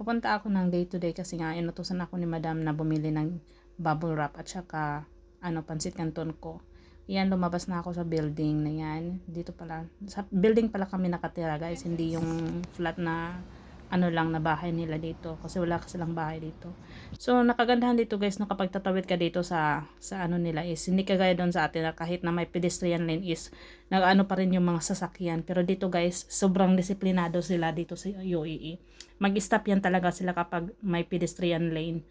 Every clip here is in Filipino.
Pupunta ako ng day to day kasi nga inutusan ako ni madam na bumili ng bubble wrap at saka ano, pansit canton ko. Yan, lumabas na ako sa building na yan. Dito pala, sa building pala kami nakatira guys, hindi yung flat na ano lang na bahay nila dito kasi wala kasi lang bahay dito. So nakagandahan dito guys no kapag tatawid ka dito sa sa ano nila is hindi kagaya doon sa atin na kahit na may pedestrian lane is nag-ano pa rin yung mga sasakyan. Pero dito guys, sobrang disiplinado sila dito sa UAE. Mag-stop yan talaga sila kapag may pedestrian lane.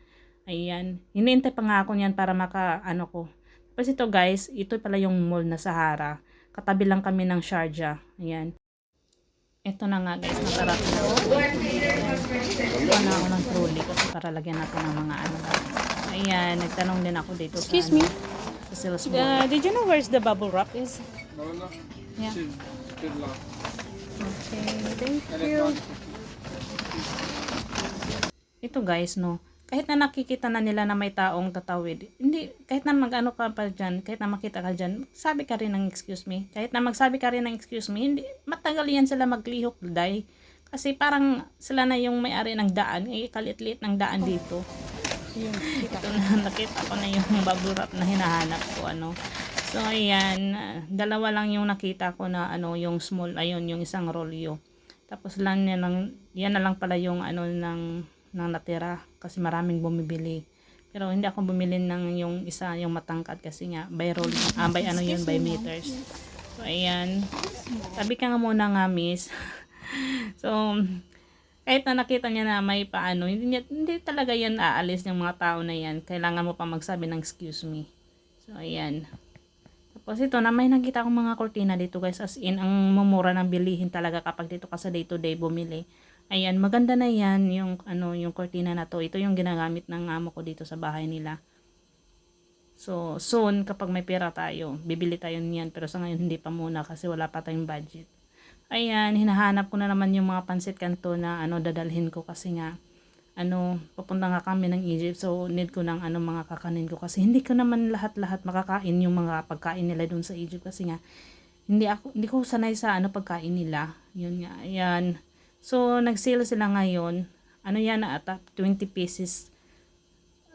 Ayan. Hinihintay pa nga ako niyan para maka ano ko. Tapos ito guys, ito pala yung mall na Sahara. Katabi lang kami ng Sharjah. Ayan. Ito na nga guys, nasarap na. Kuha na ako ng trolley kasi para lagyan natin ng mga ano. Ayan, nagtanong din ako dito Excuse sa, me? ano, sa Salisbury. Uh, did you know where's the bubble wrap is? No, no. Yeah. She's good luck. Okay, thank you. Ito guys, no, kahit na nakikita na nila na may taong tatawid, hindi, kahit na mag-ano ka pa dyan, kahit na makita ka dyan, sabi ka rin ng excuse me. Kahit na magsabi ka rin ng excuse me, hindi, matagal yan sila maglihok, day. Kasi parang sila na yung may-ari ng daan, eh, kalit-lit ng daan dito. Yung Ito na, nakita ko na yung bubble wrap na hinahanap ko, ano. So, ayan, dalawa lang yung nakita ko na, ano, yung small, ayun, yung isang rolyo. Tapos lang yan, lang, yan na lang pala yung, ano, ng, ng natira. Kasi maraming bumibili. Pero hindi ako bumili ng yung isa, yung matangkad kasi nga, by roll, ah, by ano yun, by meters. So, ayan. Sabi ka nga muna nga, miss. so, kahit na nakita niya na may paano, hindi, niya, hindi talaga yan aalis yung mga tao na yan. Kailangan mo pa magsabi ng excuse me. So, ayan. Tapos ito na may nakita akong mga kortina dito guys. As in, ang mumura ng bilihin talaga kapag dito ka sa day to day bumili. Ayan, maganda na yan yung, ano, yung kortina na to. Ito yung ginagamit ng amo ko dito sa bahay nila. So, soon, kapag may pera tayo, bibili tayo niyan. Pero sa ngayon, hindi pa muna kasi wala pa tayong budget. Ayan, hinahanap ko na naman yung mga pansit kanto na ano dadalhin ko kasi nga ano, papunta nga kami ng Egypt. So, need ko ng ano mga kakanin ko kasi hindi ko naman lahat-lahat makakain yung mga pagkain nila doon sa Egypt kasi nga hindi ako hindi ko sanay sa ano pagkain nila. Yun nga. Ayan. So, nag-sale sila ngayon. Ano yan ata? 20 pieces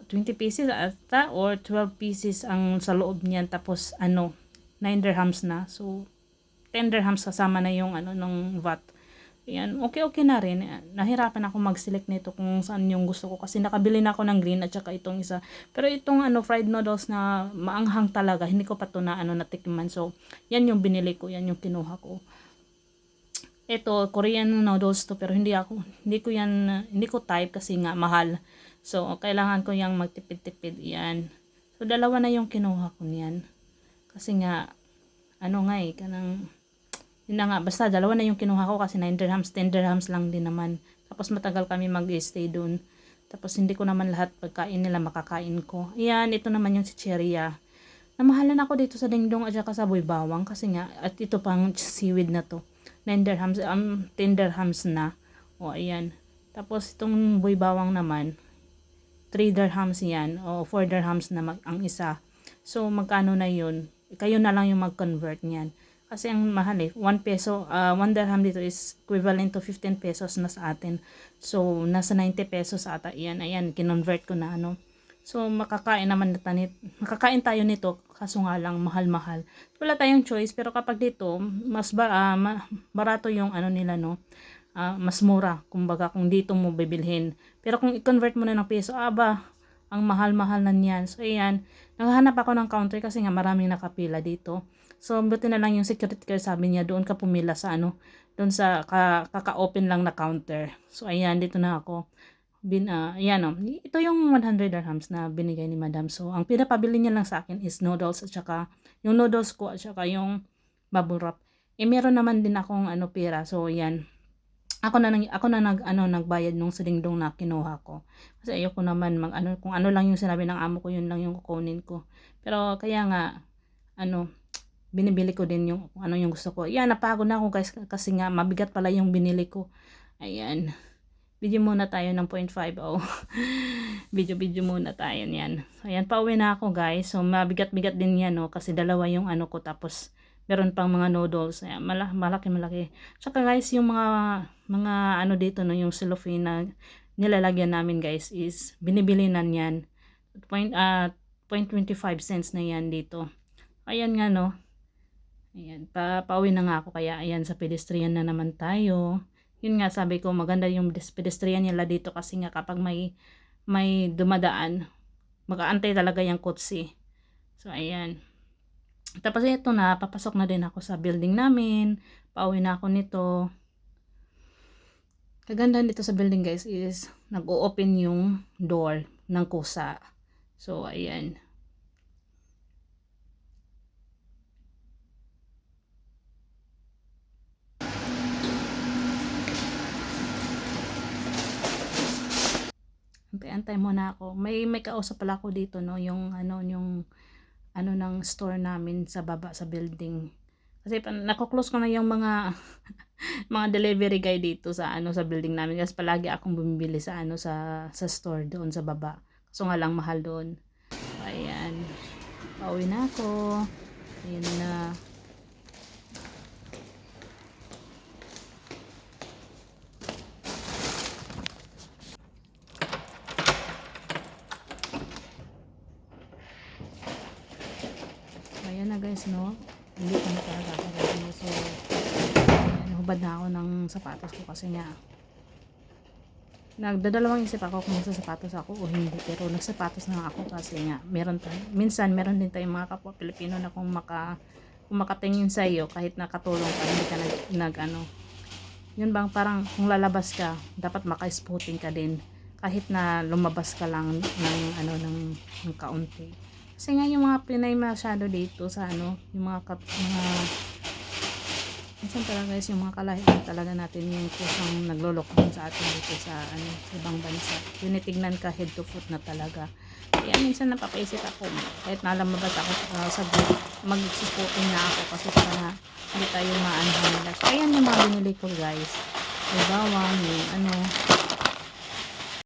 20 pieces ata or 12 pieces ang sa loob niyan tapos ano 9 dirhams na. So, 10 dirhams kasama na yung ano ng VAT. Yan, okay-okay na rin. Nahirapan ako mag-select nito kung saan yung gusto ko kasi nakabili na ako ng green at saka itong isa. Pero itong ano fried noodles na maanghang talaga, hindi ko pa to na ano natikman. So, yan yung binili ko, yan yung kinuha ko. Ito, Korean noodles to pero hindi ako, hindi ko yan, hindi ko type kasi nga mahal. So, kailangan ko yung magtipid-tipid yan. So, dalawa na yung kinuha ko niyan. Kasi nga, ano nga eh, kanang, yun na nga, basta dalawa na yung kinuha ko kasi 9 dirhams, 10 dirhams lang din naman. Tapos matagal kami mag-stay dun. Tapos hindi ko naman lahat pagkain nila makakain ko. Ayan, ito naman yung chicheria. Namahalan ako dito sa dingdong at saka sa buybawang kasi nga, at ito pang seaweed na to. 9 dirhams, um, 10 dirhams na. O, ayan. Tapos itong buybawang naman, 3 dirhams yan, o 4 dirhams na mag, ang isa. So, magkano na yun? Kayo na lang yung mag-convert niyan. Kasi ang mahal eh, 1 peso, uh, 1 dirham dito is equivalent to 15 pesos na sa atin. So, nasa 90 pesos ata yan. Ayan, kinonvert ko na ano. So, makakain naman na tanit. Makakain tayo nito, kaso nga lang, mahal-mahal. Wala tayong choice, pero kapag dito, mas ba, ah, ma- barato yung ano nila, no? Ah, mas mura, kumbaga, kung dito mo bibilhin. Pero kung i-convert mo na ng peso, aba, ang mahal-mahal na niyan. So, ayan, naghahanap ako ng counter kasi nga maraming nakapila dito. So, buti na lang yung security guard sabi niya, doon ka pumila sa ano, doon sa ka, kaka-open lang na counter. So, ayan, dito na ako. Bin, ah, ayan o. Ito yung 100 dirhams na binigay ni madam. So, ang pinapabili niya lang sa akin is noodles at saka yung noodles ko at saka yung bubble wrap. Eh, meron naman din akong ano pera. So, ayan. Ako na, nang- ako na nag, ano, nagbayad nung silingdong na kinuha ko. Kasi ayoko naman mag, ano, kung ano lang yung sinabi ng amo ko, yun lang yung kukunin ko. Pero, kaya nga, ano, binibili ko din yung ano yung gusto ko. Yan, napagod na ako guys kasi nga mabigat pala yung binili ko. Ayan. Video muna tayo ng 0.5. Oh. Video-video muna tayo niyan. So, ayan, pauwi na ako guys. So, mabigat-bigat din yan, no? Kasi dalawa yung ano ko. Tapos, meron pang mga noodles. Ayan, mala- malaki, malaki. Tsaka guys, yung mga, mga ano dito, no? Yung cellophane na nilalagyan namin guys is binibili na yan. Point, ah 0.25 cents na yan dito. Ayan nga no. Ayan, pa, pauwi na nga ako kaya ayan sa pedestrian na naman tayo. Yun nga sabi ko maganda yung des- pedestrian nila dito kasi nga kapag may may dumadaan, mag-aantay talaga yung kotse. So ayan. Tapos ito na, papasok na din ako sa building namin. Pauwi na ako nito. Kagandahan dito sa building guys is nag-o-open yung door ng kusa. So ayan. Antay-antay muna ako. May may kausap pala ako dito no, yung ano yung ano ng store namin sa baba sa building. Kasi nako-close ko na yung mga mga delivery guy dito sa ano sa building namin kasi palagi akong bumibili sa ano sa sa store doon sa baba. Kaso nga lang mahal doon. Ayan. Pauwi na ako. Ayan na. Ayan na guys, no? Hindi ko na talaga ako ready. So, ayan, hubad na ako ng sapatos ko kasi nga nagdadalawang isip ako kung magsasapatos ako o hindi pero nagsapatos na ako kasi nga meron tayo minsan meron din tayong mga kapwa Pilipino na kung maka kung makatingin sa iyo kahit nakatulong ka hindi ka nag, nag ano yun bang parang kung lalabas ka dapat maka-spotting ka din kahit na lumabas ka lang ng ano ng, ng kaunti kasi nga yung mga Pinay masyado dito sa ano, yung mga kap, mga minsan talaga guys, yung mga kalahian talaga natin yung kusang naglolokon sa atin dito sa ano, ibang bansa. Tinitignan ka head to foot na talaga. Kaya minsan napapaisip ako, kahit nalamabas ako uh, sa group, mag-supporting na ako kasi para hindi tayo maanahan nila. So, ayan yung mga binili ko guys. May bawang, yung ano,